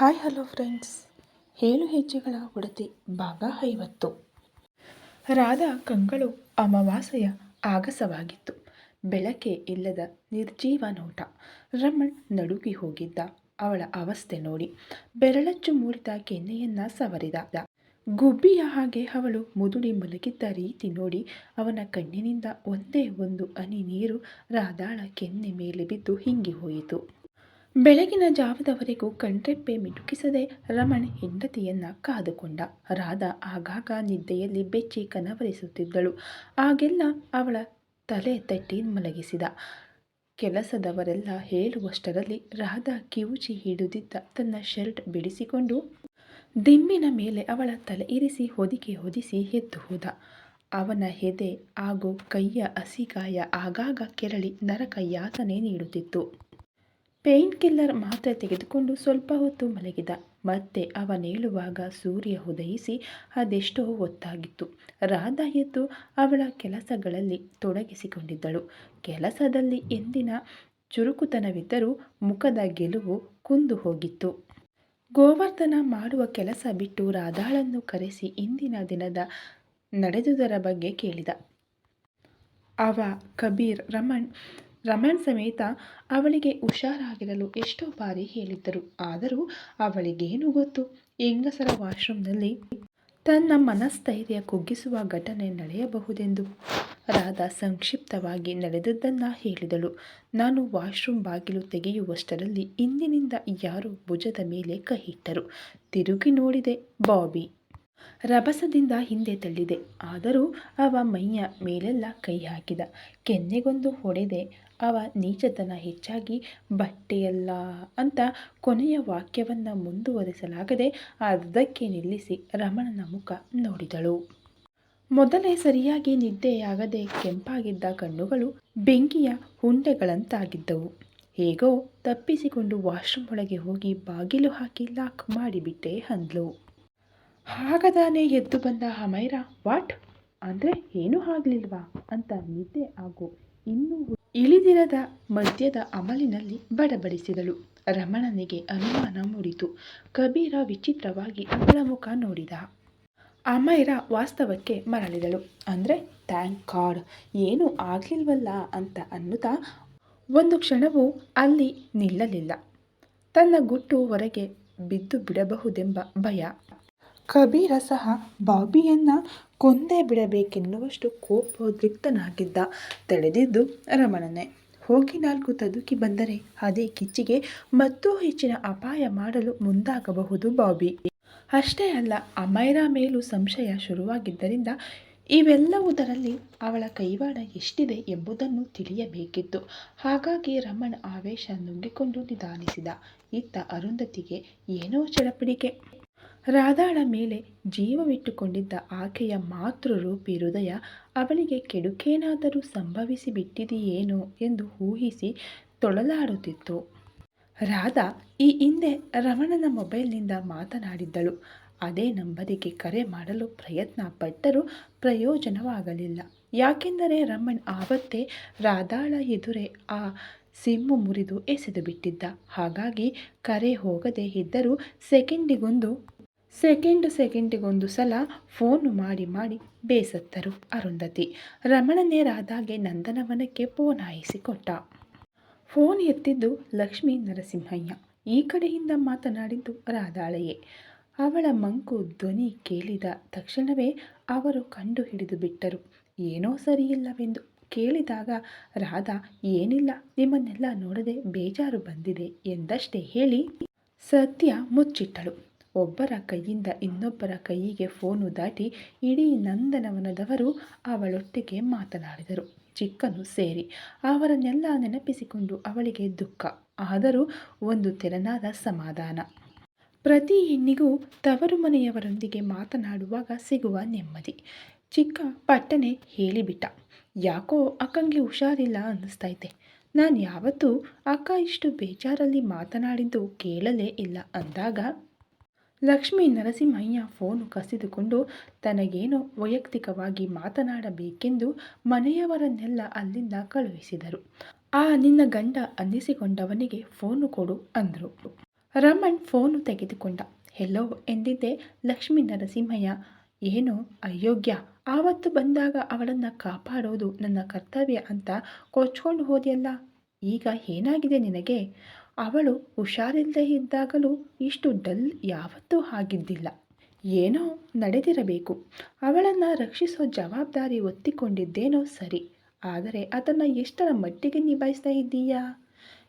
Hi, hello friends. ಏಳು ಹೆಜ್ಜೆಗಳ ಒಡತಿ ಭಾಗ ಐವತ್ತು. ರಾಧಾ ಕಂಗಳು ಅಮಾವಾಸ್ಯೆಯ ಆಗಸವಾಗಿತ್ತು. ಬೆಳಕೆ ಇಲ್ಲದ ನಿರ್ಜೀವ ನೋಟ. ರಮಣ್ ನಡುಗಿ ಹೋಗಿದ್ದ. ಅವಳ ಅವಸ್ಥೆ ನೋಡಿ ಬೆರಳಚ್ಚು ಮೂಡಿದ ಕೆನ್ನೆಯನ್ನ ಸವರಿದ. ಗುಬ್ಬಿಯ ಹಾಗೆ ಅವಳು ಮುದುಡಿ ಮಲಗಿದ್ದ ರೀತಿ ನೋಡಿ ಅವನ ಕಣ್ಣಿನಿಂದ ಒಂದೇ ಒಂದು ಅನಿ ನೀರು ರಾಧಾಳ ಕೆನ್ನೆ ಮೇಲೆ ಬಿದ್ದು ಹಿಂಗಿ ಹೋಯಿತು. ಬೆಳಗಿನ ಜಾವದವರೆಗೂ ಕಣ್ರೆಪ್ಪೆ ಮಿಟುಕಿಸದೆ ರಮಣ್ ಹೆಂಡತಿಯನ್ನ ಕಾದುಕೊಂಡ. ರಾಧಾ ಆಗಾಗ ನಿದ್ದೆಯಲ್ಲಿ ಬೆಚ್ಚಿ ಕನವರಿಸುತ್ತಿದ್ದಳು. ಆಗೆಲ್ಲ ಅವಳ ತಲೆ ತಟ್ಟಿ ಮಲಗಿಸಿದ. ಕೆಲಸದವರೆಲ್ಲ ಹೇಳುವಷ್ಟರಲ್ಲಿ ರಾಧಾ ಕಿವುಚಿ ಹಿಡಿದಿದ್ದ ತನ್ನ ಶರ್ಟ್ ಬಿಡಿಸಿಕೊಂಡು ದಿಂಬಿನ ಮೇಲೆ ಅವಳ ತಲೆ ಇರಿಸಿ ಹೊದಿಕೆ ಹೊದಿಸಿ ಎದ್ದು ಹೋದ. ಅವನ ಹೆದೆ ಹಾಗೂ ಕೈಯ ಹಸಿಗಾಯ ಆಗಾಗ ಕೆರಳಿ ನರಕ ಯಾತನೆ ನೀಡುತ್ತಿತ್ತು. ಪೇಯ್ನ್ ಕಿಲ್ಲರ್ ಮಾತ್ರೆ ತೆಗೆದುಕೊಂಡು ಸ್ವಲ್ಪ ಹೊತ್ತು ಮಲಗಿದ. ಮತ್ತೆ ಅವನೇಳುವಾಗ ಸೂರ್ಯ ಉದಯಿಸಿ ಅದೆಷ್ಟೋ ಹೊತ್ತಾಗಿತ್ತು. ರಾಧಾ ಎದ್ದು ಅವಳ ಕೆಲಸಗಳಲ್ಲಿ ತೊಡಗಿಸಿಕೊಂಡಿದ್ದಳು. ಕೆಲಸದಲ್ಲಿ ಎಂದಿನ ಚುರುಕುತನವಿದ್ದರೂ ಮುಖದ ಗೆಲುವು ಕುಂದು ಹೋಗಿತ್ತು. ಗೋವರ್ಧನ ಮಾಡುವ ಕೆಲಸ ಬಿಟ್ಟು ರಾಧಾಳನ್ನು ಕರೆಸಿ ಇಂದಿನ ದಿನದ ನಡೆದುದರ ಬಗ್ಗೆ ಕೇಳಿದ. ಅವ ಕಬೀರ್ ರಮಣ್ ರಮಣ್ ಸಮೇತ ಅವಳಿಗೆ ಹುಷಾರಾಗಿರಲು ಎಷ್ಟೋ ಬಾರಿ ಹೇಳಿದ್ದರು. ಆದರೂ ಅವಳಿಗೇನು ಗೊತ್ತು. ಹೆಂಗಸರ ವಾಶ್ರೂಮ್ನಲ್ಲಿ ತನ್ನ ಮನಸ್ಥೈರ್ಯ ಕುಗ್ಗಿಸುವ ಘಟನೆ ನಡೆಯಬಹುದೆಂದು. ರಾಧಾ ಸಂಕ್ಷಿಪ್ತವಾಗಿ ನಡೆದದ್ದನ್ನು ಹೇಳಿದಳು. ನಾನು ವಾಶ್ರೂಮ್ ಬಾಗಿಲು ತೆಗೆಯುವಷ್ಟರಲ್ಲಿ ಇಂದಿನಿಂದ ಯಾರು ಭುಜದ ಮೇಲೆ ಕೈಯಿಟ್ಟರು ತಿರುಗಿ ನೋಡಿದೆ, ಬಾಬಿ. ರಭಸದಿಂದ ಹಿಂದೆ ತಳ್ಳಿದೆ. ಆದರೂ ಅವ ಮೈಯ ಮೇಲೆಲ್ಲ ಕೈ ಹಾಕಿದ. ಕೆನ್ನೆಗೊಂದು ಹೊಡೆದೆ. ಅವ ನೀಚತನ ಹೆಚ್ಚಾಗಿ ಬಟ್ಟೆಯಲ್ಲ ಅಂತ ಕೊನೆಯ ವಾಕ್ಯವನ್ನು ಮುಂದುವರಿಸಲಾಗದೆ ಅರ್ಧಕ್ಕೆ ನಿಲ್ಲಿಸಿ ರಮಣನ ಮುಖ ನೋಡಿದಳು. ಮೊದಲೇ ಸರಿಯಾಗಿ ನಿದ್ದೆಯಾಗದೆ ಕೆಂಪಾಗಿದ್ದ ಕಣ್ಣುಗಳು ಬೆಂಕಿಯ ಹುಂಡೆಗಳಂತಾಗಿದ್ದವು. ಹೇಗೋ ತಪ್ಪಿಸಿಕೊಂಡು ವಾಶ್ರೂಮ್ ಒಳಗೆ ಹೋಗಿ ಬಾಗಿಲು ಹಾಕಿ ಲಾಕ್ ಮಾಡಿಬಿಟ್ಟೆ ಅಂದ್ಲು. ಹಾಗದಾನೆ ಎದ್ದು ಬಂದ ಹಮೈರ, ವಾಟ್? ಅಂದರೆ ಏನೂ ಆಗಲಿಲ್ವಾ? ಅಂತ ನಿದ್ದೆ ಹಾಗೂ ಇನ್ನೂ ಇಳಿದಿರದ ಮದ್ಯದ ಅಮಲಿನಲ್ಲಿ ಬಡಬಡಿಸಿದಳು. ರಮಣನಿಗೆ ಅನುಮಾನ ಮೂಡಿತು. ಕಬೀರ ವಿಚಿತ್ರವಾಗಿ ಅವಳ ಮುಖ ನೋಡಿದ. ಅಮೈರ ವಾಸ್ತವಕ್ಕೆ ಮರಳಿದಳು. ಅಂದರೆ ಥ್ಯಾಂಕ್ ಗಾಡ್, ಏನೂ ಆಗಲಿಲ್ವಲ್ಲ? ಅಂತ ಅನ್ನುತ್ತಾ ಒಂದು ಕ್ಷಣವೂ ಅಲ್ಲಿ ನಿಲ್ಲಲಿಲ್ಲ. ತನ್ನ ಗುಟ್ಟು ಹೊರಗೆ ಬಿದ್ದು ಬಿಡಬಹುದೆಂಬ ಭಯ ಕಬೀರ ಸಹ ಬಾಬಿಯನ್ನು ಕೊಂದೇ ಬಿಡಬೇಕೆನ್ನುವಷ್ಟು ಕೋಪೋದ್ರಿಕ್ತನಾಗಿದ್ದ. ತಡೆದಿದ್ದು ರಮಣನೆ. ಹೋಗಿ ನಾಲ್ಕು ತದುಕಿ ಬಂದರೆ ಅದೇ ಕಿಚ್ಚಿಗೆ ಮತ್ತೂ ಹೆಚ್ಚಿನ ಅಪಾಯ ಮಾಡಲು ಮುಂದಾಗಬಹುದು ಬಾಬಿ. ಅಷ್ಟೇ ಅಲ್ಲ, ಅಮೈರಾ ಮೇಲೂ ಸಂಶಯ ಶುರುವಾಗಿದ್ದರಿಂದ ಇವೆಲ್ಲವುದರಲ್ಲಿ ಅವಳ ಕೈವಾಡ ಎಷ್ಟಿದೆ ಎಂಬುದನ್ನು ತಿಳಿಯಬೇಕಿತ್ತು. ಹಾಗಾಗಿ ರಮಣ್ ಆವೇಶ ನುಂಗಿಕೊಂಡು ನಿಧಾನಿಸಿದ. ಇತ್ತ ಅರುಂಧತಿಗೆ ಏನೋ ಚಡಪಡಿಕೆ. ರಾಧಾಳ ಮೇಲೆ ಜೀವವಿಟ್ಟುಕೊಂಡಿದ್ದ ಆಕೆಯ ಮಾತೃರೂಪಿ ಹೃದಯ ಅವಳಿಗೆ ಕೆಡುಕೇನಾದರೂ ಸಂಭವಿಸಿ ಬಿಟ್ಟಿದೆಯೇನೋ ಎಂದು ಊಹಿಸಿ ತೊಳಲಾಡುತ್ತಿತ್ತು. ರಾಧಾ ಈ ಹಿಂದೆ ರಮಣನ ಮೊಬೈಲ್ನಿಂದ ಮಾತನಾಡಿದ್ದಳು. ಅದೇ ನಂಬರಿಗೆ ಕರೆ ಮಾಡಲು ಪ್ರಯತ್ನ ಪಟ್ಟರೂ ಪ್ರಯೋಜನವಾಗಲಿಲ್ಲ. ಯಾಕೆಂದರೆ ರಮಣ್ ಆವತ್ತೇ ರಾಧಾಳ ಎದುರೇ ಆ ಸಿಮ್ಮು ಮುರಿದು ಎಸೆದು ಬಿಟ್ಟಿದ್ದ ಹಾಗಾಗಿ ಕರೆ ಹೋಗದೇ ಇದ್ದರೂ ಸೆಕೆಂಡಿಗೊಂದು ಸೆಕೆಂಡ್ ಸೆಕೆಂಡಿಗೊಂದು ಸಲ ಫೋನು ಮಾಡಿ ಮಾಡಿ ಬೇಸತ್ತರು ಅರುಂಧತಿ. ರಮಣನೇ ರಾಧಾಗೆ ನಂದನವನಕ್ಕೆ ಫೋನ್ ಹಾಯಿಸಿಕೊಟ್ಟ. ಫೋನ್ ಎತ್ತಿದ್ದು ಲಕ್ಷ್ಮೀ ನರಸಿಂಹಯ್ಯ. ಈ ಕಡೆಯಿಂದ ಮಾತನಾಡಿದ್ದು ರಾಧಾಳೆಯೇ. ಅವಳ ಮಂಕು ಧ್ವನಿ ಕೇಳಿದ ತಕ್ಷಣವೇ ಅವರು ಕಂಡು ಹಿಡಿದು ಬಿಟ್ಟರು. ಏನೋ ಸರಿಯಿಲ್ಲವೆಂದು ಕೇಳಿದಾಗ, ರಾಧಾ, ಏನಿಲ್ಲ, ನಿಮ್ಮನ್ನೆಲ್ಲ ನೋಡದೆ ಬೇಜಾರು ಬಂದಿದೆ ಎಂದಷ್ಟೇ ಹೇಳಿ ಸತ್ಯ ಮುಚ್ಚಿಟ್ಟಳು. ಒಬ್ಬರ ಕೈಯಿಂದ ಇನ್ನೊಬ್ಬರ ಕೈಯಿಗೆ ಫೋನು ದಾಟಿ ಇಡೀ ನಂದನವನದವರು ಅವಳೊಟ್ಟಿಗೆ ಮಾತನಾಡಿದರು. ಚಿಕ್ಕನು ಸೇರಿ ಅವರನ್ನೆಲ್ಲ ನೆನಪಿಸಿಕೊಂಡು ಅವಳಿಗೆ ದುಃಖ, ಆದರೂ ಒಂದು ತೆರನಾದ ಸಮಾಧಾನ. ಪ್ರತಿ ಹೆಣ್ಣಿಗೂ ತವರು ಮನೆಯವರೊಂದಿಗೆ ಮಾತನಾಡುವಾಗ ಸಿಗುವ ನೆಮ್ಮದಿ. ಚಿಕ್ಕ ಪಟ್ಟನೆ ಹೇಳಿಬಿಟ್ಟ, ಯಾಕೋ ಅಕ್ಕಂಗೆ ಹುಷಾರಿಲ್ಲ ಅನ್ನಿಸ್ತೈತೆ. ನಾನು ಯಾವತ್ತೂ ಅಕ್ಕ ಇಷ್ಟು ಬೇಜಾರಲ್ಲಿ ಮಾತನಾಡಿದ್ದು ಕೇಳಲೇ ಇಲ್ಲ ಅಂದಾಗ ಲಕ್ಷ್ಮೀ ನರಸಿಂಹಯ್ಯ ಫೋನು ಕಸಿದುಕೊಂಡು ತನಗೇನೋ ವೈಯಕ್ತಿಕವಾಗಿ ಮಾತನಾಡಬೇಕೆಂದು ಮನೆಯವರನ್ನೆಲ್ಲ ಅಲ್ಲಿಂದ ಕಳುಹಿಸಿದರು. ಆ ನಿನ್ನ ಗಂಡ ಅನ್ನಿಸಿಕೊಂಡವನಿಗೆ ಫೋನು ಕೊಡು ಅಂದರು. ರಮಣ್ ಫೋನು ತೆಗೆದುಕೊಂಡ. ಹೆಲೋ ಎಂದಿದ್ದೆ ಲಕ್ಷ್ಮೀ ನರಸಿಂಹಯ್ಯ, ಏನು, ಅಯೋಗ್ಯ. ಆವತ್ತು ಬಂದಾಗ ಅವಳನ್ನು ಕಾಪಾಡೋದು ನನ್ನ ಕರ್ತವ್ಯ ಅಂತ ಕೊಚ್ಕೊಂಡು ಹೋದೆಯಲ್ಲ. ಈಗ ಏನಾಗಿದೆ ನಿನಗೆ? ಅವಳು ಹುಷಾರಿಲ್ಲದೆ ಇದ್ದಾಗಲೂ ಇಷ್ಟು ಡಲ್ ಯಾವತ್ತೂ ಆಗಿದ್ದಿಲ್ಲ. ಏನೋ ನಡೆದಿರಬೇಕು. ಅವಳನ್ನು ರಕ್ಷಿಸೋ ಜವಾಬ್ದಾರಿ ಒತ್ತಿಕೊಂಡಿದ್ದೇನೋ ಸರಿ. ಆದರೆ ಅದನ್ನು ಎಷ್ಟರ ಮಟ್ಟಿಗೆ ನಿಭಾಯಿಸ್ತಾ ಇದ್ದೀಯಾ?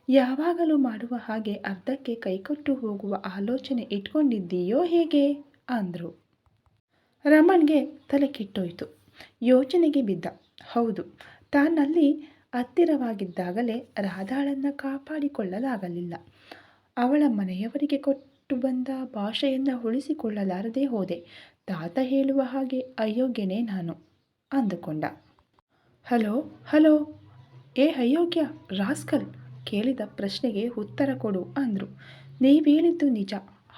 ಯಾವಾಗಲೂ ಮಾಡುವ ಹಾಗೆ ಅರ್ಧಕ್ಕೆ ಕೈಕೊಟ್ಟು ಹೋಗುವ ಆಲೋಚನೆ ಇಟ್ಕೊಂಡಿದ್ದೀಯೋ ಹೇಗೆ? ಅಂದರು. ರಮಣ್ಗೆ ತಲೆ ಕೆಟ್ಟೋಯ್ತು ಯೋಚನೆಗೆ ಬಿದ್ದ. ಹೌದು, ತಾನಲ್ಲಿ ಹತ್ತಿರವಾಗಿದ್ದಾಗಲೇ ರಾಧಾಳನ್ನು ಕಾಪಾಡಿಕೊಳ್ಳಲಾಗಲಿಲ್ಲ. ಅವಳ ಮನೆಯವರಿಗೆ ಕೊಟ್ಟು ಬಂದ ಭಾಷೆಯನ್ನು ಉಳಿಸಿಕೊಳ್ಳಲಾರದೆ ಹೋದೆ. ತಾತ ಹೇಳುವ ಹಾಗೆ, ಅಯೋಗ್ಯನೇ ನಾನು ಅಂದುಕೊಂಡ. ಹಲೋ ಹಲೋ, ಏ ಅಯೋಗ್ಯ, ರಾಸ್ಕಲ್, ಕೇಳಿದ ಪ್ರಶ್ನೆಗೆ ಉತ್ತರ ಕೊಡು ಅಂದರು. ನೀವೇಳಿದ್ದು ನಿಜ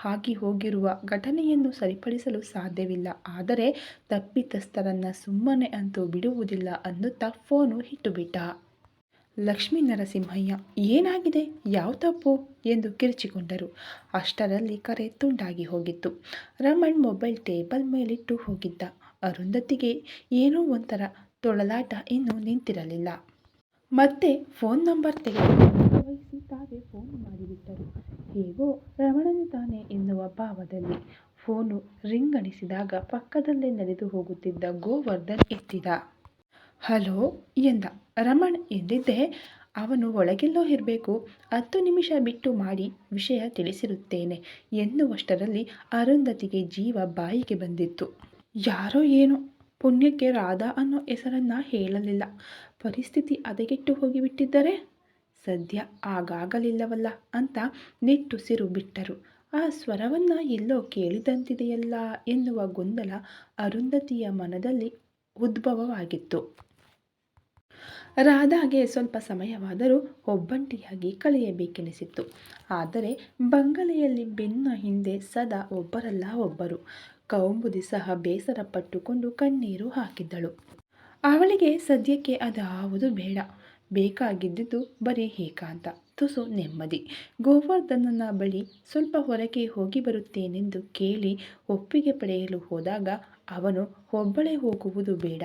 ಆಗಿ ಹೋಗಿರುವ ಘಟನೆಯನ್ನು ಸರಿಪಡಿಸಲು ಸಾಧ್ಯವಿಲ್ಲ. ಆದರೆ ತಪ್ಪಿತಸ್ಥರನ್ನು ಸುಮ್ಮನೆ ಅಂತೂ ಬಿಡುವುದಿಲ್ಲ ಅನ್ನುತ್ತಾ ಫೋನು ಇಟ್ಟುಬಿಟ್ಟ ಲಕ್ಷ್ಮೀ ನರಸಿಂಹಯ್ಯ, ಏನಾಗಿದೆ? ಯಾವ ತಪ್ಪು? ಎಂದು ಕಿರಿಚಿಕೊಂಡರು. ಅಷ್ಟರಲ್ಲಿ ಕರೆ ತುಂಡಾಗಿ ಹೋಗಿತ್ತು. ರಮಣ್ ಮೊಬೈಲ್ ಟೇಬಲ್ ಮೇಲಿಟ್ಟು ಹೋಗಿದ್ದ. ಅರುಂಧತಿಗೆ ಏನೋ ಒಂಥರ ತೊಳಲಾಟ ಇನ್ನೂ ನಿಂತಿರಲಿಲ್ಲ. ಮತ್ತೆ ಫೋನ್ ನಂಬರ್ ತೆಗೆದು ತಾವೇ ಫೋನ್ ಮಾಡಿಬಿಟ್ಟರು. ಹೇಗೋ ರಮಣನು ತಾನೆ ಎನ್ನುವ ಭಾವದಲ್ಲಿ. ಫೋನು ರಿಂಗಣಿಸಿದಾಗ ಪಕ್ಕದಲ್ಲೇ ನಡೆದು ಹೋಗುತ್ತಿದ್ದ ಗೋವರ್ಧನ್ ಎತ್ತಿದ. ಹಲೋ ಎಂದ. ರಮಣ್ ಎಂದಿದ್ದೆ? ಅವನು ಒಳಗೆಲ್ಲೋ ಇರಬೇಕು. ಹತ್ತು ನಿಮಿಷ ಬಿಟ್ಟು ಮಾಡಿ ವಿಷಯ ತಿಳಿಸಿರುತ್ತೇನೆ ಎನ್ನುವಷ್ಟರಲ್ಲಿ ಅರುಂಧತಿಗೆ ಜೀವ ಬಾಯಿಗೆ ಬಂದಿತ್ತು. ಯಾರೋ ಏನು ಪುಣ್ಯಕ್ಕೆ ರಾಧಾ ಅನ್ನೋ ಹೆಸರನ್ನು ಹೇಳಲಿಲ್ಲ. ಪರಿಸ್ಥಿತಿ ಹದಗೆಟ್ಟು ಹೋಗಿಬಿಟ್ಟಿದ್ದರೆ? ಸದ್ಯ ಆಗಾಗಲಿಲ್ಲವಲ್ಲ ಅಂತ ನಿಟ್ಟುಸಿರು ಬಿಟ್ಟರು. ಆ ಸ್ವರವನ್ನು ಎಲ್ಲೋ ಕೇಳಿದಂತಿದೆಯಲ್ಲ ಎನ್ನುವ ಗೊಂದಲ ಅರುಂಧತಿಯ ಮನದಲ್ಲಿ ಉದ್ಭವವಾಗಿತ್ತು. ರಾಧಾಗೆ ಸ್ವಲ್ಪ ಸಮಯವಾದರೂ ಒಬ್ಬಂಟಿಯಾಗಿ ಕಳೆಯಬೇಕೆನಿಸಿತ್ತು. ಆದರೆ ಬಂಗಲೆಯಲ್ಲಿ ಬೆನ್ನ ಹಿಂದೆ ಸದಾ ಒಬ್ಬರಲ್ಲ ಒಬ್ಬರು. ಕೌಂಬುದಿ ಸಹ ಬೇಸರ ಪಟ್ಟುಕೊಂಡು ಕಣ್ಣೀರು ಹಾಕಿದ್ದಳು. ಅವಳಿಗೆ ಸದ್ಯಕ್ಕೆ ಅದಾವುದು ಬೇಡ. ಬೇಕಾಗಿದ್ದುದು ಬರೀ ಏಕಾಂತ. ತುಸು ನೆಮ್ಮದಿ. ಗೋವರ್ಧನನ ಬಳಿ ಸ್ವಲ್ಪ ಹೊರಗೆ ಹೋಗಿ ಬರುತ್ತೇನೆಂದು ಕೇಳಿ ಒಪ್ಪಿಗೆ ಪಡೆಯಲು ಹೋದಾಗ ಅವನು ಒಬ್ಬಳೇ ಹೋಗುವುದು ಬೇಡ.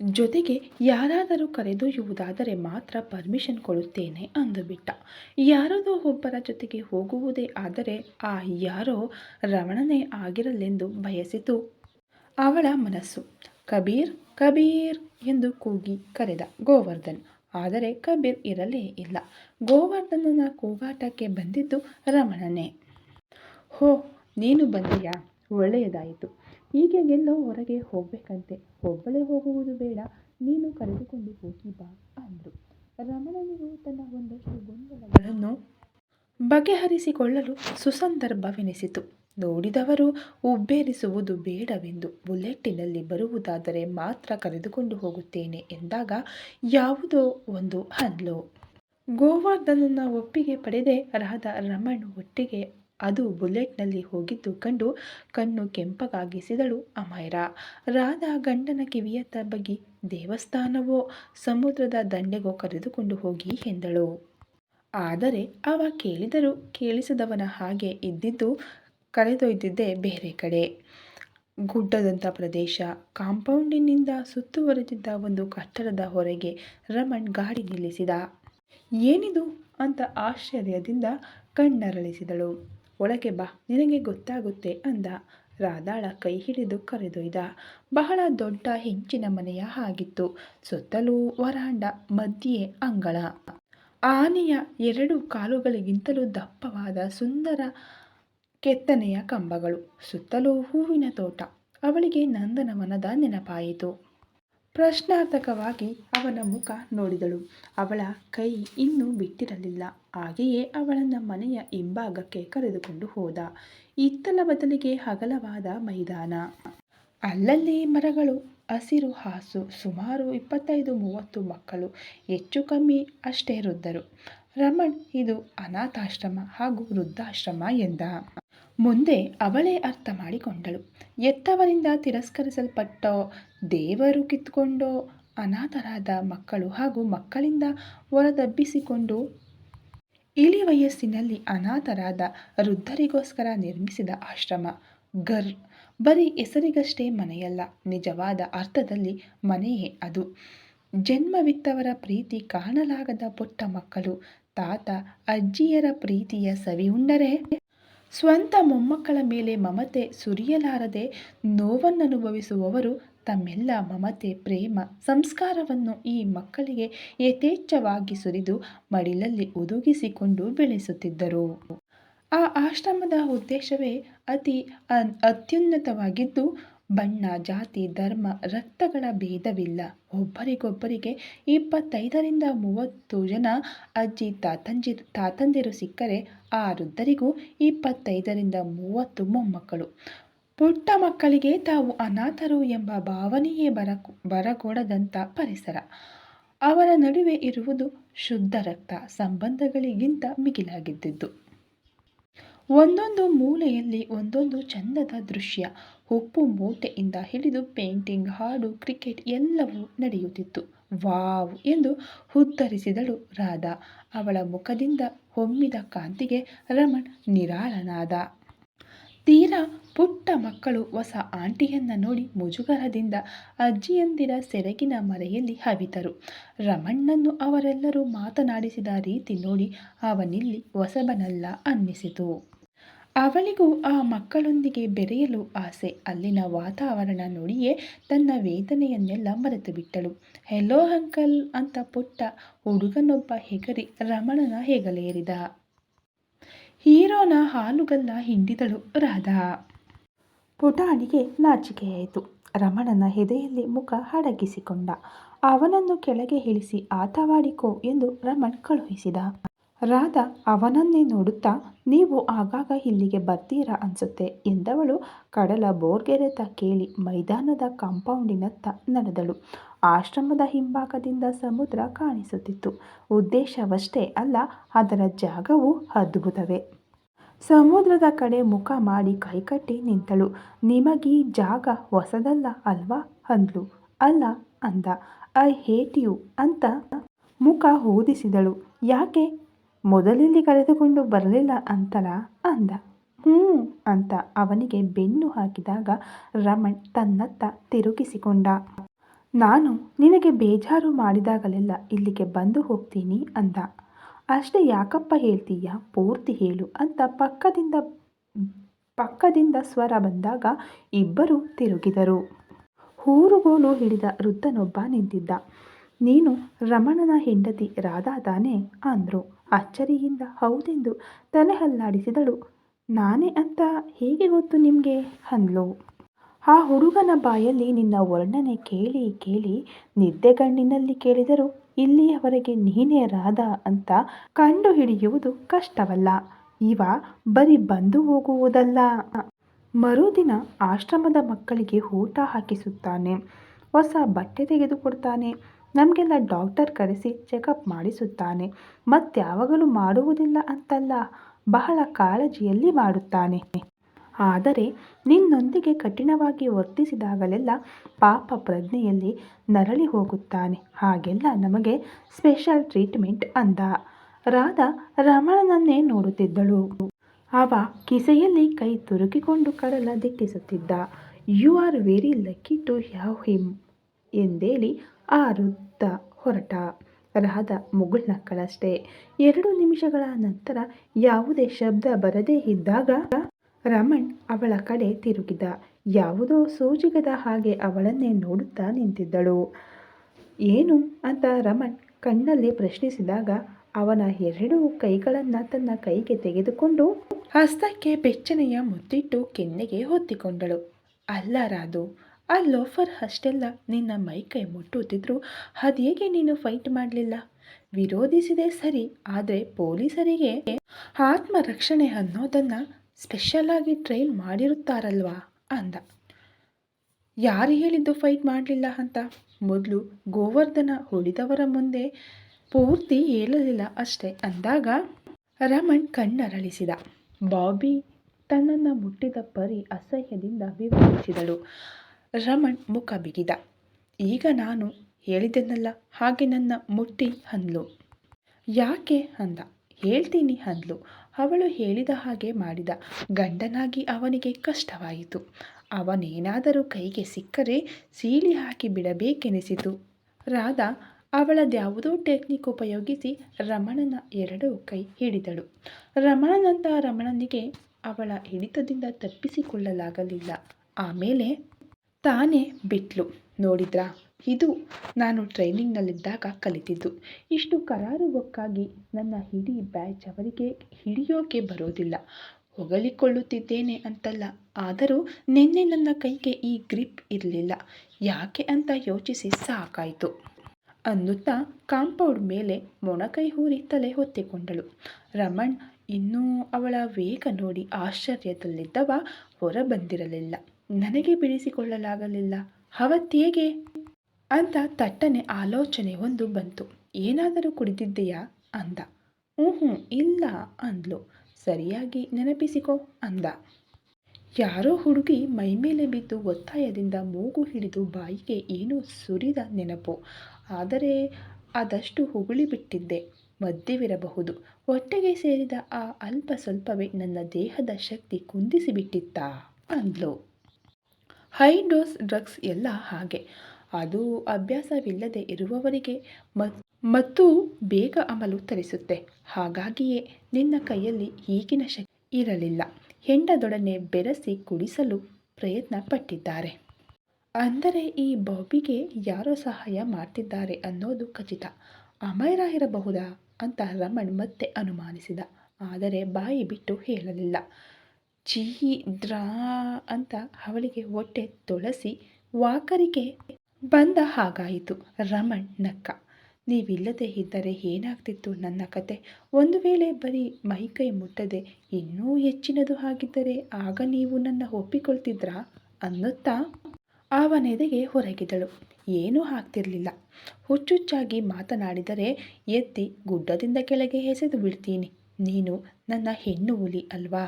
ಜೊತೆಗೆ ಯಾರಾದರೂ ಕರೆದೊಯ್ಯುವುದಾದರೆ ಮಾತ್ರ ಪರ್ಮಿಷನ್ ಕೊಡುತ್ತೇನೆ ಅಂದುಬಿಟ್ಟ ಯಾರದೋ ಒಬ್ಬರ ಜೊತೆಗೆ ಹೋಗುವುದೇ ಆದರೆ ಆ ಯಾರೋ ರವಣನೇ ಆಗಿರಲೆಂದು ಬಯಸಿತು ಅವಳ ಮನಸ್ಸು. ಕಬೀರ್ ಕಬೀರ್ ಎಂದು ಕೂಗಿ ಕರೆದ ಗೋವರ್ಧನ್. ಆದರೆ ಕಬೀರ್ ಇರಲೇ ಇಲ್ಲ. ಗೋವರ್ಧನನ ಕೂಗಾಟಕ್ಕೆ ಬಂದಿದ್ದು ರಮಣನೇ. ಹೋ, ನೀನು ಬಂದೆಯಾ? ಒಳ್ಳೆಯದಾಯಿತು. ಈಗ ಎಲ್ಲೋ ಹೊರಗೆ ಹೋಗಬೇಕಂತೆ. ಒಬ್ಬಳೇ ಹೋಗುವುದು ಬೇಡ. ನೀನು ಕರೆದುಕೊಂಡು ಹೋಗಿ ಬಾ ಅಂದರು. ರಮಣನಿಗೂ ತನ್ನ ಒಂದಷ್ಟು ಗೊಂದಲಗಳನ್ನು ಬಗೆಹರಿಸಿಕೊಳ್ಳಲು ಸುಸಂದರ್ಭವೆನಿಸಿತು. ನೋಡಿದವರು ಉಬ್ಬೇರಿಸುವುದು ಬೇಡವೆಂದು ಬುಲೆಟ್ಟಿನಲ್ಲಿ ಬರುವುದಾದರೆ ಮಾತ್ರ ಕರೆದುಕೊಂಡು ಹೋಗುತ್ತೇನೆ ಎಂದಾಗ, ಯಾವುದೋ ಒಂದು ಹಲ್ಲು. ಗೋವಾರ್ಧನನ ಒಪ್ಪಿಗೆ ಪಡೆದೇ ರಾಧ ರಮಣ್ ಒಟ್ಟಿಗೆ ಅದು ಬುಲೆಟ್ನಲ್ಲಿ ಹೋಗಿದ್ದು ಕಂಡು ಕಣ್ಣು ಕೆಂಪಗಾಗಿಸಿದಳು ಅಮೈರ. ರಾಧ ಗಂಡನ ಕಿವಿಯತ್ತ ಬಗ್ಗಿ, ದೇವಸ್ಥಾನವೋ ಸಮುದ್ರದ ದಂಡೆಗೋ ಕರೆದುಕೊಂಡು ಹೋಗಿ ಎಂದಳು. ಆದರೆ ಅವ ಕೇಳಿದರೂ ಕೇಳಿಸದವನ ಹಾಗೆ ಇದ್ದಿದ್ದು ಕರೆದೊಯ್ದಿದ್ದೆ ಬೇರೆ ಕಡೆ. ಗುಡ್ಡದಂಥ ಪ್ರದೇಶ, ಕಾಂಪೌಂಡಿನಿಂದ ಸುತ್ತುವರೆದಿದ್ದ ಒಂದು ಕಟ್ಟಡದ ಹೊರಗೆ ರಮಣ್ ಗಾಡಿ ನಿಲ್ಲಿಸಿದ. ಏನಿದು ಅಂತ ಆಶ್ಚರ್ಯದಿಂದ ಕಣ್ಣರಳಿಸಿದಳು. ಒಳಗೆ ಬಾ, ನಿನಗೆ ಗೊತ್ತಾಗುತ್ತೆ ಅಂದ. ರಾಧಾಳ ಕೈ ಹಿಡಿದು ಕರೆದೊಯ್ದ. ಬಹಳ ದೊಡ್ಡ ಹೆಂಚಿನ ಮನೆಯ ಹಾಗಿತ್ತು. ಸುತ್ತಲೂ ವರಾಂಡ, ಮಧ್ಯೆ ಅಂಗಳ. ಆನೆಯ ಎರಡು ಕಾಲುಗಳಿಗಿಂತಲೂ ದಪ್ಪವಾದ ಸುಂದರ ಕೆತ್ತನೆಯ ಕಂಬಗಳು, ಸುತ್ತಲೂ ಹೂವಿನ ತೋಟ. ಅವಳಿಗೆ ನಂದನವನದ ನೆನಪಾಯಿತು. ಪ್ರಶ್ನಾರ್ಥಕವಾಗಿ ಅವನ ಮುಖ ನೋಡಿದಳು. ಅವಳ ಕೈ ಇನ್ನೂ ಬಿಟ್ಟಿರಲಿಲ್ಲ. ಹಾಗೆಯೇ ಅವಳನ್ನು ಮನೆಯ ಹಿಂಭಾಗಕ್ಕೆ ಕರೆದುಕೊಂಡು ಹೋದ. ಇತ್ತಲ ಬದಲಿಗೆ ಹಗಲವಾದ ಮೈದಾನ. ಅಲ್ಲಲ್ಲಿ ಮರಗಳು ಹಸಿರು ಹಾಸು ಸುಮಾರು ಇಪ್ಪತ್ತೈದು ಮೂವತ್ತು ಮಕ್ಕಳು ಹೆಚ್ಚು ಕಮ್ಮಿ ಅಷ್ಟೇ ವೃದ್ಧರು. ರಮಣ್ ಇದು ಅನಾಥಾಶ್ರಮ ಹಾಗೂ ವೃದ್ಧಾಶ್ರಮ ಎಂದ. ಮುಂದೆ ಅವಳೇ ಅರ್ಥ ಮಾಡಿಕೊಂಡಳು. ಎತ್ತವರಿಂದ ತಿರಸ್ಕರಿಸಲ್ಪಟ್ಟೋ ದೇವರು ಕಿತ್ಕೊಂಡೋ ಅನಾಥರಾದ ಮಕ್ಕಳು ಹಾಗೂ ಮಕ್ಕಳಿಂದ ಹೊರದಬ್ಬಿಸಿಕೊಂಡು ಇಳಿ ವಯಸ್ಸಿನಲ್ಲಿ ಅನಾಥರಾದ ವೃದ್ಧರಿಗೋಸ್ಕರ ನಿರ್ಮಿಸಿದ ಆಶ್ರಮ. ಗರ್. ಬರೀ ಹೆಸರಿಗಷ್ಟೇ ಮನೆಯಲ್ಲ, ನಿಜವಾದ ಅರ್ಥದಲ್ಲಿ ಮನೆಯೇ ಅದು. ಜನ್ಮವಿತ್ತವರ ಪ್ರೀತಿ ಕಾಣಲಾಗದ ಪುಟ್ಟ ಮಕ್ಕಳು, ತಾತ, ಅಜ್ಜಿಯರ ಪ್ರೀತಿಯ ಸವಿ ಉಂಡರೆ? ಸ್ವಂತ ಮೊಮ್ಮಕ್ಕಳ ಮೇಲೆ ಮಮತೆ ಸುರಿಯಲಾರದೆ ನೋವನ್ನನುಭವಿಸುವವರು ತಮ್ಮೆಲ್ಲ ಮಮತೆ, ಪ್ರೇಮ, ಸಂಸ್ಕಾರವನ್ನು ಈ ಮಕ್ಕಳಿಗೆ ಯಥೇಚ್ಛವಾಗಿ ಸುರಿದು ಮಡಿಲಲ್ಲಿ ಹುದುಗಿಸಿಕೊಂಡು ಬೆಳೆಸುತ್ತಿದ್ದರು. ಆ ಆಶ್ರಮದ ಉದ್ದೇಶವೇ ಅತಿ ಅತ್ಯುನ್ನತವಾಗಿದ್ದು, ಬಣ್ಣ, ಜಾತಿ, ಧರ್ಮ, ರಕ್ತಗಳ ಭೇದವಿಲ್ಲ. ಒಬ್ಬರಿಗೊಬ್ಬರಿಗೆ ಇಪ್ಪತ್ತೈದರಿಂದ ಮೂವತ್ತು ಜನ ಅಜ್ಜಿ, ತಾತಂಜಿ, ತಾತಂದಿರು ಸಿಕ್ಕರೆ ಆ ವೃದ್ಧರಿಗೂ ಇಪ್ಪತ್ತೈದರಿಂದ ಮೂವತ್ತು ಮೊಮ್ಮಕ್ಕಳು. ಪುಟ್ಟ ಮಕ್ಕಳಿಗೆ ತಾವು ಅನಾಥರು ಎಂಬ ಭಾವನೆಯೇ ಬರ ಬರಗೊಡದಂಥ ಪರಿಸರ. ಅವರ ನಡುವೆ ಇರುವುದು ಶುದ್ಧ ರಕ್ತ, ಸಂಬಂಧಗಳಿಗಿಂತ ಮಿಗಿಲಾಗಿದ್ದುದು ಒಂದೊಂದು ಮೂಲೆಯಲ್ಲಿ ಒಂದೊಂದು ಚಂದದ ದೃಶ್ಯ. ಉಪ್ಪು ಮೂಟೆಯಿಂದ ಹಿಡಿದು ಪೇಂಟಿಂಗ್, ಹಾಡು, ಕ್ರಿಕೆಟ್ ಎಲ್ಲವೂ ನಡೆಯುತ್ತಿತ್ತು. ವಾವ್ ಎಂದು ಉತ್ತರಿಸಿದಳು ರಾಧಾ. ಅವಳ ಮುಖದಿಂದ ಹೊಮ್ಮಿದ ಕಾಂತಿಗೆ ರಮಣ್ ನಿರಾಳನಾದ. ತೀರಾ ಪುಟ್ಟ ಮಕ್ಕಳು ಹೊಸ ಆಂಟಿಯನ್ನ ನೋಡಿ ಮುಜುಗರದಿಂದ ಅಜ್ಜಿಯಂದಿರ ಸೆರಗಿನ ಮರೆಯಲ್ಲಿ ಹವಿತರು. ರಮಣ್ಣನ್ನು ಅವರೆಲ್ಲರೂ ಮಾತನಾಡಿಸಿದ ರೀತಿ ನೋಡಿ ಅವನಿಲ್ಲಿ ಹೊಸಬನಲ್ಲ ಅನ್ನಿಸಿತು. ಅವಳಿಗೂ ಆ ಮಕ್ಕಳೊಂದಿಗೆ ಬೆರೆಯಲು ಆಸೆ. ಅಲ್ಲಿನ ವಾತಾವರಣ ನೋಡಿಯೇ ತನ್ನ ವೇದನೆಯನ್ನೆಲ್ಲ ಮರೆತು ಬಿಟ್ಟಳು ಹೆಲೋ ಅಂಕಲ್ ಅಂತ ಪುಟ್ಟ ಹುಡುಗನೊಬ್ಬ ಹೆಗರಿ ರಮಣನ ಹೆಗಲೇರಿದ ಹೀರೋನ ಹಾಲುಗಲ್ಲ ಹಿಂಡಿದಳು ರಾಧಾ. ಪುಟಾಣಿಗೆ ನಾಚಿಕೆಯಾಯಿತು. ರಮಣನ ಹೆದೆಯಲ್ಲಿ ಮುಖ ಹಡಗಿಸಿಕೊಂಡ. ಅವನನ್ನು ಕೆಳಗೆ ಇಳಿಸಿ ಆತವಾಡಿಕೋ ಎಂದು ರಮಣ್ ಕಳುಹಿಸಿದ. ರಾಧಾ ಅವನನ್ನೇ ನೋಡುತ್ತಾ, ನೀವು ಆಗಾಗ ಇಲ್ಲಿಗೆ ಬರ್ತೀರಾ ಅನ್ಸುತ್ತೆ ಎಂದವಳು ಕಡಲ ಬೋರ್ಗೆರೆತ ಕೇಳಿ ಮೈದಾನದ ಕಾಂಪೌಂಡಿನತ್ತ ನಡೆದಳು. ಆಶ್ರಮದ ಹಿಂಭಾಗದಿಂದ ಸಮುದ್ರ ಕಾಣಿಸುತ್ತಿತ್ತು. ಉದ್ದೇಶವಷ್ಟೇ ಅಲ್ಲ, ಅದರ ಜಾಗವು ಅದ್ಭುತವೇ. ಸಮುದ್ರದ ಕಡೆ ಮುಖ ಮಾಡಿ ಕೈಕಟ್ಟಿ ನಿಂತಳು. ನಿಮಗೀ ಜಾಗ ಹೊಸದಲ್ಲ ಅಲ್ವಾ? ಅಂದ್ಲು. ಅಲ್ಲ ಅಂದ. ಐ ಹೇಟ್ ಯು ಅಂತ ಮುಖ ಊದಿಸಿದಳು. ಯಾಕೆ? ಮೊದಲಿಲ್ಲಿ ಕರೆದುಕೊಂಡು ಬರಲಿಲ್ಲ ಅಂತಲ? ಅಂದ. ಹ್ಞೂ ಅಂತ ಅವನಿಗೆ ಬೆನ್ನು ಹಾಕಿದಾಗ ರಮಣ್ ತನ್ನತ್ತ ತಿರುಗಿಸಿಕೊಂಡ. ನಾನು ನಿನಗೆ ಬೇಜಾರು ಮಾಡಿದಾಗಲೆಲ್ಲ ಇಲ್ಲಿಗೆ ಬಂದು ಹೋಗ್ತೀನಿ ಅಂದ. ಅಷ್ಟೇ ಯಾಕಪ್ಪ ಹೇಳ್ತೀಯ? ಪೂರ್ತಿ ಹೇಳು ಅಂತ ಪಕ್ಕದಿಂದ ಪಕ್ಕದಿಂದ ಸ್ವರ ಬಂದಾಗ ಇಬ್ಬರು ತಿರುಗಿದರು. ಊರುಗೋಲು ಹಿಡಿದ ವೃದ್ಧನೊಬ್ಬ ನಿಂತಿದ್ದ. ನೀನು ರಮಣನ ಹೆಂಡತಿ ರಾಧಾ ತಾನೇ ಅಂದ್ರು. ಅಚ್ಚರಿಯಿಂದ ಹೌದೆಂದು ತಲೆ ಹಲ್ಲಾಡಿಸಿದಳು ನಾನೇ ಅಂತ ಹೇಗೆ ಗೊತ್ತು ನಿಮಗೆ? ಅಂದ್ಲು. ಆ ಹುಡುಗನ ಬಾಯಲ್ಲಿ ನಿನ್ನ ವರ್ಣನೆ ಕೇಳಿ ಕೇಳಿ ನಿದ್ದೆಗಣ್ಣಿನಲ್ಲಿ ಕೇಳಿದರೂ ಇಲ್ಲಿಯವರೆಗೆ ನೀನೇ ರಾಧಾ ಅಂತ ಕಂಡುಹಿಡಿಯುವುದು ಕಷ್ಟವಲ್ಲ. ಇವ ಬರೀ ಬಂದು ಹೋಗುವುದಲ್ಲ. ಮರುದಿನ ಆಶ್ರಮದ ಮಕ್ಕಳಿಗೆ ಊಟ ಹಾಕಿಸುತ್ತಾನೆ. ಹೊಸ ಬಟ್ಟೆ ತೆಗೆದುಕೊಡ್ತಾನೆ. ನಮಗೆಲ್ಲ ಡಾಕ್ಟರ್ ಕರೆಸಿ ಚೆಕಪ್ ಮಾಡಿಸುತ್ತಾನೆ. ಮತ್ಯಾವಾಗಲೂ ಮಾಡುವುದಿಲ್ಲ ಅಂತಲ್ಲ, ಬಹಳ ಕಾಳಜಿಯಲ್ಲಿ ಮಾಡುತ್ತಾನೆ. ಆದರೆ ನಿನ್ನೊಂದಿಗೆ ಕಠಿಣವಾಗಿ ವರ್ತಿಸಿದಾಗಲೆಲ್ಲ ಪಾಪ ಪ್ರಜ್ಞೆಯಲ್ಲಿ ನರಳಿ ಹೋಗುತ್ತಾನೆ. ಹಾಗೆಲ್ಲ ನಮಗೆ ಸ್ಪೆಷಲ್ ಟ್ರೀಟ್ಮೆಂಟ್ ಅಂದ. ರಾಧಾ ರಮಣನನ್ನೇ ನೋಡುತ್ತಿದ್ದಳು. ಅವ ಕಿಸೆಯಲ್ಲಿ ಕೈ ತುರುಕಿಕೊಂಡು ಕಡಲ ದಿಟ್ಟಿಸುತ್ತಿದ್ದ. You are very lucky to have him ಎಂದೇಳಿ ಆ ವೃದ್ಧ ಹೊರಟ. ರಹದ ಮುಗುಳ್ನಕ್ಕಳಷ್ಟೇ ಎರಡು ನಿಮಿಷಗಳ ನಂತರ ಯಾವುದೇ ಶಬ್ದ ಬರದೇ ಇದ್ದಾಗ ರಮಣ್ ಅವಳ ಕಡೆ ತಿರುಗಿದ. ಯಾವುದೋ ಸೋಜಿಗದ ಹಾಗೆ ಅವಳನ್ನೇ ನೋಡುತ್ತಾ ನಿಂತಿದ್ದಳು. ಏನು ಅಂತ ರಮಣ್ ಕಣ್ಣಲ್ಲಿ ಪ್ರಶ್ನಿಸಿದಾಗ ಅವನ ಎರಡೂ ಕೈಗಳನ್ನು ತನ್ನ ಕೈಗೆ ತೆಗೆದುಕೊಂಡು ಹಸ್ತಕ್ಕೆ ಬೆಚ್ಚನೆಯ ಮುತ್ತಿಟ್ಟು ಕೆನ್ನೆಗೆ ಹೊತ್ತಿಕೊಂಡಳು. ಅಲ್ಲ ರಾಧು ಆ ಲೋಫರ್ ಅಷ್ಟೆಲ್ಲ ನಿನ್ನ ಮೈ ಕೈ ಮುಟ್ಟುತ್ತಿದ್ರು. ಅದೇಗೆ ನೀನು ಫೈಟ್ ಮಾಡಲಿಲ್ಲ? ವಿರೋಧಿಸಿದೆ ಸರಿ, ಆದರೆ ಪೊಲೀಸರಿಗೆ ಆತ್ಮರಕ್ಷಣೆ ಅನ್ನೋದನ್ನು ಸ್ಪೆಷಲಾಗಿ ಟ್ರೈನ್ ಮಾಡಿರುತ್ತಾರಲ್ವಾ? ಅಂದ. ಯಾರು ಹೇಳಿದ್ದು ಫೈಟ್ ಮಾಡಲಿಲ್ಲ ಅಂತ? ಮೊದಲು ಗೋವರ್ಧನ ಉಳಿದವರ ಮುಂದೆ ಪೂರ್ತಿ ಹೇಳಲಿಲ್ಲ ಅಷ್ಟೇ. ಅಂದಾಗ ರಮಣ್ ಕಣ್ಣರಳಿಸಿದ. ಬಾಬಿ ತನ್ನನ್ನು ಮುಟ್ಟಿದ ಪರಿ ಅಸಹ್ಯದಿಂದ ವಿವರಿಸಿದಳು. ರಮಣ್ ಮುಖ ಬಿಗಿದ. ಈಗ ನಾನು ಹೇಳಿದ್ದೆನಲ್ಲ, ಹಾಗೆ ನನ್ನ ಮುಟ್ಟಿ ಅಂದ್ಲು. ಯಾಕೆ ಅಂದ? ಹೇಳ್ತೀನಿ ಅಂದ್ಲು. ಅವಳು ಹೇಳಿದ ಹಾಗೆ ಮಾಡಿದ. ಗಂಡನಾಗಿ ಅವನಿಗೆ ಕಷ್ಟವಾಯಿತು. ಅವನೇನಾದರೂ ಕೈಗೆ ಸಿಕ್ಕರೆ ಸೀಳಿ ಹಾಕಿ ಬಿಡಬೇಕೆನಿಸಿತು. ರಾಧಾ ಅವಳದ್ಯಾವುದೋ ಟೆಕ್ನಿಕ್ ಉಪಯೋಗಿಸಿ ರಮಣನ ಎರಡು ಕೈ ಹಿಡಿದಳು. ರಮಣನಂತ ರಮಣನಿಗೆ ಅವಳ ಹಿಡಿತದಿಂದ ತಪ್ಪಿಸಿಕೊಳ್ಳಲಾಗಲಿಲ್ಲ. ಆಮೇಲೆ ತಾನೇ ಬಿಟ್ಲು. ನೋಡಿದ್ರಾ? ಇದು ನಾನು ಟ್ರೈನಿಂಗ್ನಲ್ಲಿದ್ದಾಗ ಕಲಿತಿದ್ದು. ಇಷ್ಟು ಕರಾರುವಕ್ಕಾಗಿ ನನ್ನ ಇಡೀ ಬ್ಯಾಚ್ ಅವರಿಗೆ ಹಿಡಿಯೋಕೆ ಬರೋದಿಲ್ಲ. ಹೊಗಳಿಕೊಳ್ಳುತ್ತಿದ್ದೇನೆ ಅಂತಲ್ಲ. ಆದರೂ ನಿನ್ನೆ ನನ್ನ ಕೈಗೆ ಈ ಗ್ರಿಪ್ ಇರಲಿಲ್ಲ. ಯಾಕೆ ಅಂತ ಯೋಚಿಸಿ ಸಾಕಾಯಿತು. ಅನ್ನುತ್ತಾ ಕಾಂಪೌಂಡ್ ಮೇಲೆ ಮೊಣಕೈ ಹೂರಿ ತಲೆ ಹೊತ್ತಿಕೊಂಡಳು. ರಮಣ್, ಇನ್ನೂ ಅವಳ ವೇಗ ನೋಡಿ ಆಶ್ಚರ್ಯದಲ್ಲಿದ್ದವ ಹೊರಬಂದಿರಲಿಲ್ಲ. ನನಗೆ ಬಿಡಿಸಿಕೊಳ್ಳಲಾಗಲಿಲ್ಲ. ಅವತ್ತೇಗೆ ಅಂತ ತಟ್ಟನೆ ಆಲೋಚನೆ ಒಂದು ಬಂತು. ಏನಾದರೂ ಕುಡಿದಿದ್ದೀಯಾ? ಅಂದ. ಹ್ಞೂ ಇಲ್ಲ, ಅಂದ್ಲು. ಸರಿಯಾಗಿ ನೆನಪಿಸಿಕೋ, ಅಂದ. ಯಾರೋ ಹುಡುಗಿ ಮೈಮೇಲೆ ಬಿದ್ದು ಒತ್ತಾಯದಿಂದ ಮೂಗು ಹಿಡಿದು ಬಾಯಿಗೆ ಏನೋ ಸುರಿದ ನೆನಪು. ಆದರೆ ಅದಷ್ಟು ಬಿಟ್ಟಿದ್ದೆ. ಮದ್ಯವಿರಬಹುದು. ಹೊಟ್ಟೆಗೆ ಸೇರಿದ ಆ ಅಲ್ಪ ಸ್ವಲ್ಪವೇ ನನ್ನ ದೇಹದ ಶಕ್ತಿ ಕುಂದಿಸಿಬಿಟ್ಟಿತ್ತಾ? ಅಂದ್ಲು. ಹೈ ಡೋಸ್ ಡ್ರಗ್ಸ್ ಎಲ್ಲ ಹಾಗೆ. ಅದು ಅಭ್ಯಾಸವಿಲ್ಲದೆ ಇರುವವರಿಗೆ ಮತ್ತು ಬೇಗ ಅಮಲು ತರಿಸುತ್ತೆ. ಹಾಗಾಗಿಯೇ ನಿನ್ನ ಕೈಯಲ್ಲಿ ಈಗಿನ ಶಕ್ತಿ ಇರಲಿಲ್ಲ. ಹೆಂಡದೊಡನೆ ಬೆರೆಸಿ ಕುಡಿಸಲು ಪ್ರಯತ್ನ ಪಟ್ಟಿದ್ದಾರೆ. ಅಂದರೆ ಈ ಬಾಬಿಗೆ ಯಾರೋ ಸಹಾಯ ಮಾಡ್ತಿದ್ದಾರೆ ಅನ್ನೋದು ಖಚಿತ. ಅಮೈರಾ ಇರಬಹುದಾ? ಅಂತ ರಮಣ್ ಮತ್ತೆ ಅನುಮಾನಿಸಿದ. ಆದರೆ ಬಾಯಿ ಬಿಟ್ಟು ಹೇಳಲಿಲ್ಲ. ಚೀಹಿ ದ್ರಾ ಅಂತ ಅವಳಿಗೆ ಹೊಟ್ಟೆ ತೊಳಸಿ ವಾಕರಿಗೆ ಬಂದ ಹಾಗಾಯಿತು. ರಮಣ್ ನಕ್ಕ, ನೀವಿಲ್ಲದೆ ಇದ್ದರೆ ಏನಾಗ್ತಿತ್ತು ನನ್ನ ಕತೆ? ಒಂದು ವೇಳೆ ಬರೀ ಮೈಕೈ ಮುಟ್ಟದೆ ಇನ್ನೂ ಹೆಚ್ಚಿನದು ಆಗಿದ್ದರೆ ಆಗ ನೀವು ನನ್ನ ಒಪ್ಪಿಕೊಳ್ತಿದ್ರಾ ಅನ್ನುತ್ತಾ ಅವನೆದೆಗೆ ಹೊರಗಿದಳು. ಏನೂ ಆಗ್ತಿರಲಿಲ್ಲ. ಹುಚ್ಚುಚ್ಚಾಗಿ ಮಾತನಾಡಿದರೆ ಎತ್ತಿ ಗುಡ್ಡದಿಂದ ಕೆಳಗೆ ಎಸೆದು ಬಿಡ್ತೀನಿ ನೀನು ನನ್ನ ಹೆಣ್ಣು ಹುಲಿ ಅಲ್ವಾ?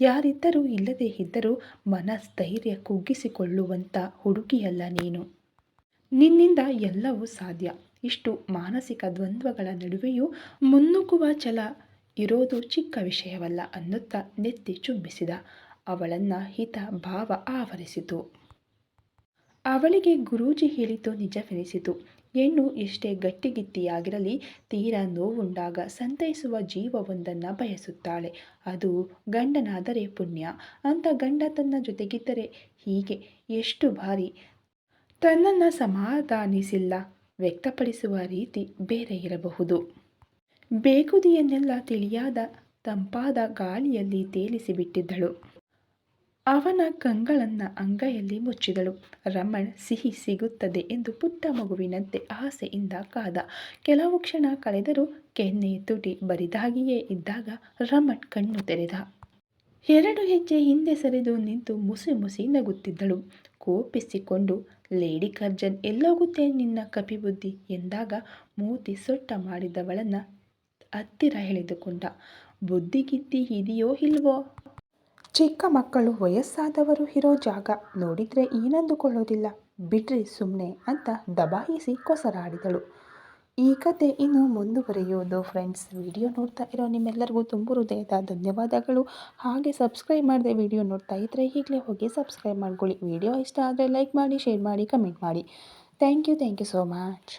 ಯಾರಿದ್ದರೂ ಇಲ್ಲದೇ ಇದ್ದರೂ ಮನಸ್ಥೈರ್ಯ ಕುಗ್ಗಿಸಿಕೊಳ್ಳುವಂಥ ಹುಡುಗಿಯಲ್ಲ ನೀನು. ನಿನ್ನಿಂದ ಎಲ್ಲವೂ ಸಾಧ್ಯ. ಇಷ್ಟು ಮಾನಸಿಕ ದ್ವಂದ್ವಗಳ ನಡುವೆಯೂ ಮುನ್ನುಗ್ಗುವ ಛಲ ಇರೋದು ಚಿಕ್ಕ ವಿಷಯವಲ್ಲ ಅನ್ನುತ್ತಾ ನೆತ್ತಿ ಚುಂಬಿಸಿದ. ಅವಳನ್ನು ಹಿತ ಭಾವ ಆವರಿಸಿತು. ಅವಳಿಗೆ ಗುರೂಜಿ ಹೇಳಿತು ನಿಜವೆನಿಸಿತು. ಹೆಣ್ಣು ಎಷ್ಟೇ ಗಟ್ಟಿಗಿತ್ತಿಯಾಗಿರಲಿ, ತೀರಾ ನೋವುಂಡಾಗ ಸಂತೈಸುವ ಜೀವವೊಂದನ್ನು ಬಯಸುತ್ತಾಳೆ. ಅದು ಗಂಡನಾದರೆ ಪುಣ್ಯ, ಅಂತ ಗಂಡ ತನ್ನ ಜೊತೆಗಿದ್ದರೆ ಹೀಗೆ ಎಷ್ಟು ಬಾರಿ ತನ್ನನ್ನು ಸಮಾಧಾನಿಸಿಲ್ಲ, ವ್ಯಕ್ತಪಡಿಸುವ ರೀತಿ ಬೇರೆ ಇರಬಹುದು. ಬೇಗುದಿಯನ್ನೆಲ್ಲ ತಿಳಿಯಾದ ತಂಪಾದ ಗಾಳಿಯಲ್ಲಿ ತೇಲಿಸಿಬಿಟ್ಟಿದ್ದಳು. ಅವನ ಕಂಗಳನ್ನು ಅಂಗೈಯಲ್ಲಿ ಮುಚ್ಚಿದಳು. ರಮಣ್, ಸಿಹಿ ಸಿಗುತ್ತದೆ ಎಂದು ಪುಟ್ಟ ಮಗುವಿನಂತೆ ಆಸೆಯಿಂದ ಕಾದ. ಕೆಲವು ಕ್ಷಣ ಕಳೆದರೂ ಕೆನ್ನೆ ತುಟಿ ಬರಿದಾಗಿಯೇ ಇದ್ದಾಗ ರಮಣ್ ಕಣ್ಣು ತೆರೆದ. ಎರಡು ಹೆಜ್ಜೆ ಹಿಂದೆ ಸರಿದು ನಿಂತು ಮುಸಿ ಮುಸಿ ನಗುತ್ತಿದ್ದಳು. ಕೋಪಿಸಿಕೊಂಡು, ಲೇಡಿ ಕರ್ಜನ್, ಎಲ್ಲೋಗುತ್ತೆ ನಿನ್ನ ಕಪಿಬುದ್ಧಿ ಎಂದಾಗ ಮೂತಿ ಸೊಟ್ಟ ಮಾಡಿದವಳನ್ನು ಹತ್ತಿರ ಎಳೆದುಕೊಂಡ. ಬುದ್ಧಿಗಿದ್ದಿ ಇದೆಯೋ ಇಲ್ವೋ? ಚಿಕ್ಕ ಮಕ್ಕಳು ವಯಸ್ಸಾದವರು ಇರೋ ಜಾಗ ನೋಡಿದರೆ ಏನಂದುಕೊಳ್ಳೋದಿಲ್ಲ. ಬಿಡ್ರಿ ಸುಮ್ಮನೆ ಅಂತ ದಬಾಯಿಸಿ ಕೊಸರಾಡಿದಳು. ಈ ಕತೆ ಇನ್ನು ಮುಂದುವರಿಯೋದು ಫ್ರೆಂಡ್ಸ್ ವಿಡಿಯೋ ನೋಡ್ತಾ ಇರೋ ನಿಮ್ಮೆಲ್ಲರಿಗೂ ತುಂಬ ಹೃದಯದ ಧನ್ಯವಾದಗಳು. ಹಾಗೆ ಸಬ್ಸ್ಕ್ರೈಬ್ ಮಾಡದೆ ವಿಡಿಯೋ ನೋಡ್ತಾ ಇದ್ದರೆ ಈಗಲೇ ಹೋಗಿ ಸಬ್ಸ್ಕ್ರೈಬ್ ಮಾಡ್ಕೊಳ್ಳಿ. ವಿಡಿಯೋ ಇಷ್ಟ ಆದರೆ ಲೈಕ್ ಮಾಡಿ ಶೇರ್ ಮಾಡಿ ಕಮೆಂಟ್ ಮಾಡಿ. Thank you thank you so much